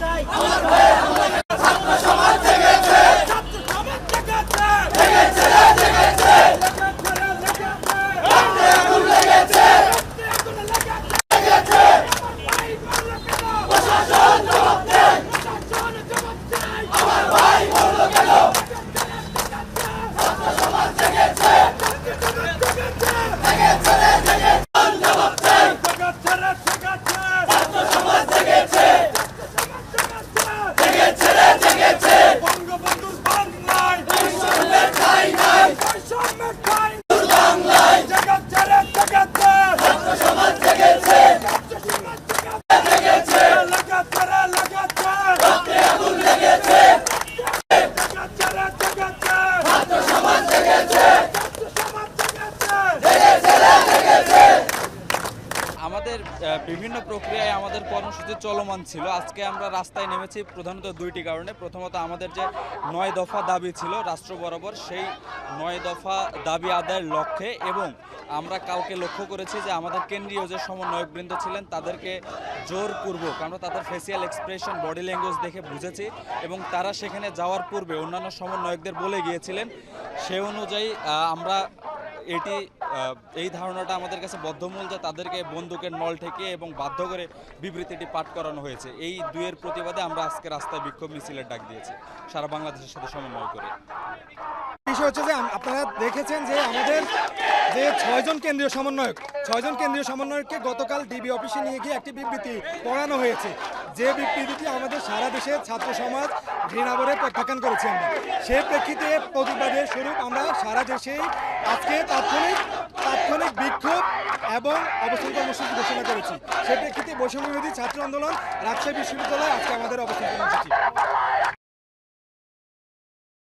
চাই। আমাদের বিভিন্ন প্রক্রিয়ায় আমাদের কর্মসূচি চলমান ছিল। আজকে আমরা রাস্তায় নেমেছি প্রধানত দুইটি কারণে। প্রথমত আমাদের যে নয় দফা দাবি ছিল রাষ্ট্র বরাবর, সেই নয় দফা দাবি আদায়ের লক্ষ্যে এবং আমরা কালকে লক্ষ্য করেছি যে আমাদের কেন্দ্রীয় যে সমন্বয়কবৃন্দ ছিলেন, তাদেরকে জোরপূর্বক আমরা তাদের ফেসিয়াল এক্সপ্রেশন বডি ল্যাঙ্গুয়েজ দেখে বুঝেছি এবং তারা সেখানে যাওয়ার পূর্বে অন্যান্য সমন্বয়কদের বলে গিয়েছিলেন। সে অনুযায়ী আমরা এটি এই ধারণাটা আমাদের কাছে বদ্ধমূল যে তাদেরকে বন্দুকের নল ঠেকিয়ে এবং বাধ্য করে বিবৃতিটি পাঠ করানো হয়েছে। এই দুয়ের প্রতিবাদে আমরা আজকে রাস্তায় বিক্ষোভ মিছিলের ডাক দিয়েছি। সারা বাংলাদেশের সাথে সমন্বয় করে। বিষয় হচ্ছে যে আপনারা দেখেছেন যে আমাদের যে ছয়জন কেন্দ্রীয় সমন্বয়ক, ছয়জন কেন্দ্রীয় সমন্বয়ককে গতকাল ডিবি অফিসে নিয়ে গিয়ে একটি বিবৃতি পড়ানো হয়েছে। যে বিবৃতিটি আমাদের সারা দেশের ছাত্র সমাজ ঘৃণাবরে প্রত্যাখ্যান করেছে আমরা সেই প্রেক্ষিতে প্রতিবাদের স্বরূপ আমরা সারা দেশেই আজকে তাৎক্ষণিক তাৎক্ষণিক বিক্ষোভ এবং অবস্থান কর্মসূচি ঘোষণা করেছি। সেই প্রেক্ষিতে বৈষম্যবিরোধী ছাত্র আন্দোলন রাজশাহী বিশ্ববিদ্যালয়ে আজকে আমাদের অবস্থান কর্মসূচি।